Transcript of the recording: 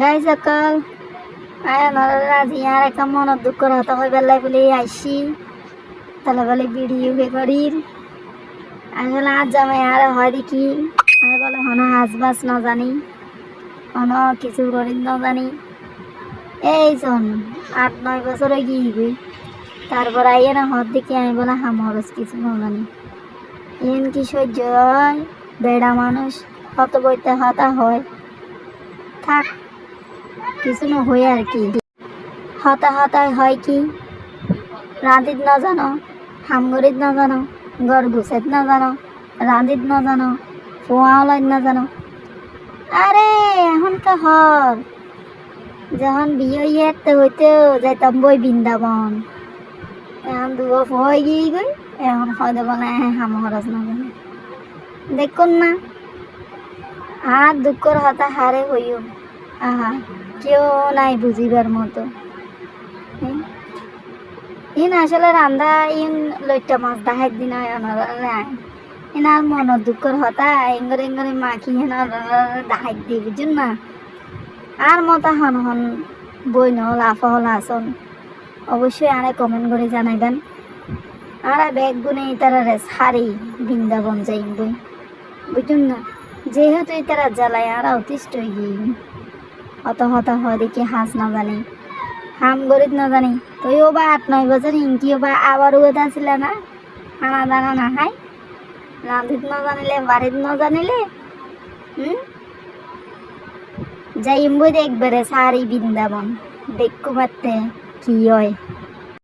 গাই সকাল আয় আজি আর একটা মনত দুঃখ হতা হয়ে বেলায় বলে আইসি তাহলে বলে ভিডিও বে করির আমি বলে, আজ জামাই আর হয় দেখি। আমি বলে, হন হাঁসবাস না জানি। হন, কিছু করির না জানি। এই শোন, আট, নয় বছর গিয়ে গই তারপর আইয়ে না হর দেখি আমি বলে হামরস কিছু না জানি। ইন কি সহ্য হয়? বেড়া মানুষ হত বইতে হতা হয়। থাক কিছু না হয়ে আর কি। হতা হতায় হয় কি? রাঁধিত না জানো, হামগরিত না জানো ঘর গুছেত না জানো, রাঁধিত না জানো ফোয়া ওলাইত না জানো। আরে, এখন তো হর যখন বিয়ে ইয়েতে হইতে যাইতাম বই বৃন্দাবন। এখন দুগো হয়ে গিয়ে গই, এখন হয় দেবো না হাম হরস না জানো। দেখুন না, আর দুঃখর হতা হারে হইও আহা, কেউ নাই বুঝিবার মতো? ইন আসলে রান্দা ইন লইটা মাছ দাহাই দিন আর মন দুঃখর হতা, এঙ্গরে এঙ্গরে মাখি হেন দাহাই দি বুঝুন না? আর মতা হন হন বই নহল আফা হল আসন। অবশ্যই আরে কমেন্ট করে জানাইবেন। আর ব্যাগ গুনে তারা সারি বৃন্দাবন যাই বই। বুঝুন না? যেহেতু তারা জ্বালায়, আর অতিষ্ঠ হয়ে গিয়ে অত হতা হয় দেখি হাঁস না জানি, হাম গরিব না জানি। তৈও বা আট নয় বছর, ইনকিও বা আবার ওটা আছিল না খানা দানা না হাই। রাঁধিত না জানিলে বাড়িত না জানিলে, হুম? যাইম বই দেখবারে সারি বৃন্দাবন, দেখো মারতে কি হয়।